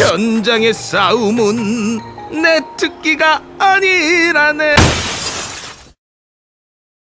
현장의 싸움은 내 특기가 아니라네.